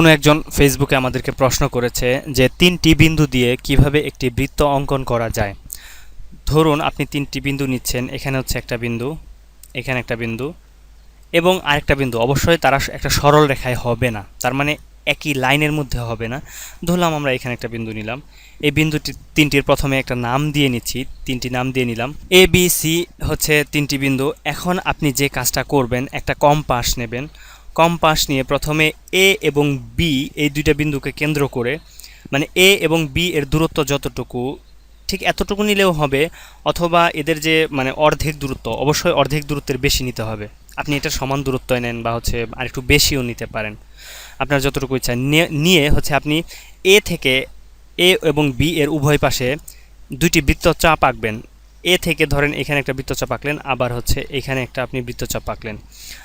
কোনো একজন ফেসবুকে আমাদেরকে প্রশ্ন করেছে যে, তিনটি বিন্দু দিয়ে কীভাবে একটি বৃত্ত অঙ্কন করা যায়? ধরুন, আপনি তিনটি বিন্দু নিচ্ছেন, এখানে হচ্ছে একটা বিন্দু, এখানে একটা বিন্দু এবং আরেকটা বিন্দু। অবশ্যই তারা একটা সরল রেখায় হবে না, তার মানে একই লাইনের মধ্যে হবে না। ধরলাম আমরা এখানে একটা বিন্দু নিলাম, এই বিন্দুটি তিনটির প্রথমে একটা নাম দিয়ে নিচ্ছি, তিনটি নাম দিয়ে নিলাম। এ বি সি হচ্ছে তিনটি বিন্দু। এখন আপনি যে কাজটা করবেন, একটা কম্পাস নেবেন কম্পাস নিয়ে প্রথমে এ এবং বি এই দুইটা বিন্দুকে কেন্দ্র করে মানে এ এবং বি এর দূরত্ব যতটুকু, ঠিক এতটুকু নিলেও হবে, অথবা এদের যে মানে অর্ধেক দূরত্ব, অবশ্যই অর্ধেক দূরত্বের বেশি নিতে হবে। আপনি এটা সমান দূরত্ব নেন বা হচ্ছে আরেকটু বেশিও নিতে পারেন। আপনার যতটুকু ইচ্ছা নিয়ে- হচ্ছে আপনি এ থেকে এ এবং বি এর উভয় পাশে দুইটি বৃত্তচাপ আঁকবেন। এ থেকে ধরেন এখানে একটা বৃত্তচাপ আঁকলেন, আবার হচ্ছে এখানে একটা আপনি বৃত্তচাপ আঁকলেন।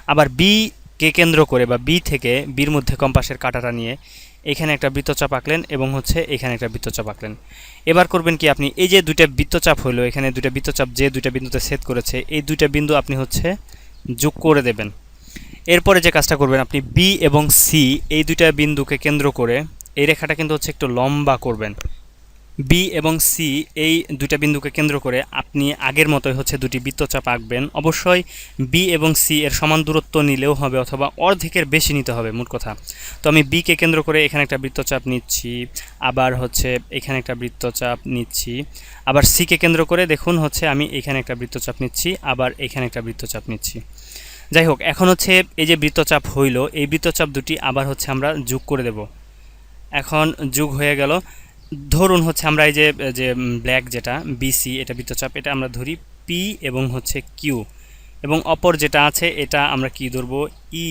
আবার বি কে কেন্দ্র করে বা বি থেকে বির মধ্যে কম্পাসের কাঁটাটা নিয়ে এখানে একটা বৃত্তচাপ আঁকলেন এবং হচ্ছে এখানে একটা বৃত্তচাপ আঁকলেন। এবার করবেন কি আপনি এই যে দুইটা বৃত্তচাপ হলো এখানে দুইটা বৃত্তচাপ যে দুইটা বিন্দুতে সেট করেছে, এই দুইটা বিন্দু আপনি হচ্ছে যোগ করে দেবেন। এরপরে যে কাজটা করবেন আপনি বি এবং সি এই দুইটা বিন্দুকে কেন্দ্র করে এই রেখাটা কিন্তু হচ্ছে একটু লম্বা করবেন। বি এবং সি এই দুইটা বিন্দুকে কেন্দ্র করে আপনি আগের মতোই হচ্ছে দুটি বৃত্তচাপ আঁকবেন। অবশ্যই বি এবং সি এর সমান দূরত্ব নিলেও হবে অথবা অর্ধেকের বেশি নিতে হবে মোট কথা। তো আমি বিকে কেন্দ্র করে এখানে একটা বৃত্তচাপ নিচ্ছি, আবার হচ্ছে এখানে একটা বৃত্তচাপ নিচ্ছি, আবার সিকে কেন্দ্র করে দেখুন হচ্ছে আমি এখানে একটা বৃত্তচাপ নিচ্ছি, আবার এখানে একটা বৃত্তচাপ নিচ্ছি। যাই হোক, এখন হচ্ছে এই যে বৃত্তচাপ হইল, এই বৃত্তচাপ দুটি আবার হচ্ছে আমরা যোগ করে দেব। এখন যোগ হয়ে গেল ধরুন হচ্ছে আমরা এই যে যে ব্ল্যাক যেটা বিসি এটা বৃত্তচাপ এটা আমরা ধরি পি এবং হচ্ছে কিউ এবং অপর যেটা আছে, এটা আমরা কি ধরবো? ই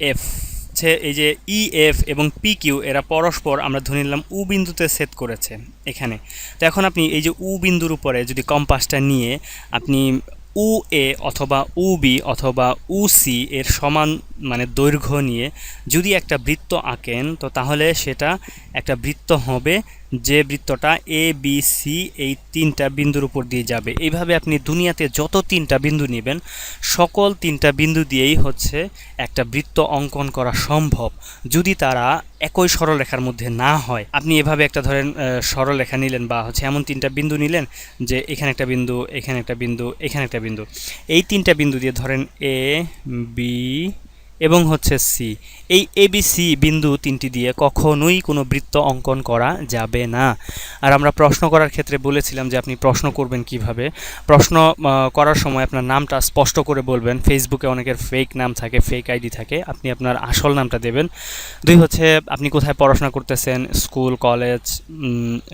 এফ হচ্ছে এই যে ই এফ এবং পি কিউ এরা পরস্পর আমরা ধরে নিলাম উ বিন্দুতে সেট করেছে এখানে। তো এখন আপনি এই যে উ বিন্দুর উপরে যদি কম্পাসটা নিয়ে আপনি উ এ অথবা উ বি অথবা উ সি এর সমান মানে দৈর্ঘ্য নিয়ে যদি একটা বৃত্ত আঁকেন, তো তাহলে সেটা একটা বৃত্ত হবে যে বৃত্তটা এ বি সি এই তিনটা বিন্দুর উপর দিয়ে যাবে। এইভাবে আপনি দুনিয়াতে যত তিনটা বিন্দু নেবেন, সকল তিনটা বিন্দু দিয়েই হচ্ছে একটা বৃত্ত অঙ্কন করা সম্ভব। যদি তারা একই সরলরেখার মধ্যে না হয়, আপনি এভাবে একটা ধরেন সরলরেখা নিলেন বা হচ্ছে এমন তিনটা বিন্দু নিলেন যে এখানে একটা বিন্দু, এখানে একটা বিন্দু, এখানে একটা বিন্দু। এই তিনটা বিন্দু দিয়ে ধরেন এ বি এবং হচ্ছে সি এই এবিসি বিন্দু তিনটি দিয়ে কখনোই কোনো বৃত্ত অঙ্কন করা যাবে না। আর আমরা প্রশ্ন করার ক্ষেত্রে বলেছিলাম যে আপনি প্রশ্ন করবেন কীভাবে। প্রশ্ন করার সময় আপনার নামটা স্পষ্ট করে বলবেন। ফেসবুকে অনেকের ফেক নাম থাকে ফেক আইডি থাকে। আপনি আপনার আসল নামটা দেবেন। দুই হচ্ছে, আপনি কোথায় পড়াশোনা করতেছেন? স্কুল, কলেজ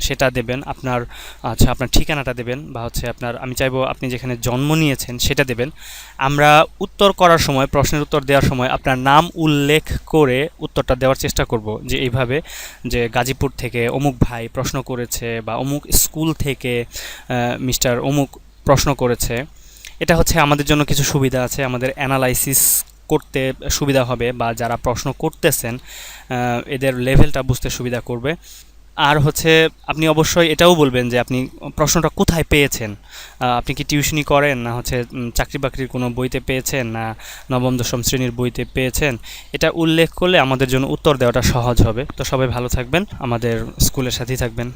সেটা দেবেন। আপনার আচ্ছা আপনার ঠিকানাটা দেবেন বা হচ্ছে আপনার, আমি চাইব আপনি যেখানে জন্ম নিয়েছেন সেটা দেবেন। আমরা উত্তর করার সময়, প্রশ্নের উত্তর দেওয়ার সময় আপনার নাম উল্লেখ করে উত্তরটা দেওয়ার চেষ্টা করব যে এইভাবে যে গাজীপুর থেকে অমুক ভাই প্রশ্ন করেছে বা অমুক স্কুল থেকে মিস্টার অমুক প্রশ্ন করেছে। এটা হচ্ছে আমাদের জন্য কিছু সুবিধা আছে, আমাদের অ্যানালাইসিস করতে সুবিধা হবে বা যারা প্রশ্ন করতেছেন এদের লেভেলটা বুঝতে সুবিধা করবে। আর হচ্ছে আপনি অবশ্যই এটাও বলবেন যে আপনি প্রশ্নটা কোথায় পেয়েছেন? আপনি কি টিউশনি করেন না হচ্ছে চাকরি বাকরির কোনো বইতে পেয়েছেন না নবম, দশম শ্রেণির বইতে পেয়েছেন? এটা উল্লেখ করলে আমাদের জন্য উত্তর দেওয়াটা সহজ হবে। তো সবাই ভালো থাকবেন, আমাদের স্কুলের সাথেই থাকবেন।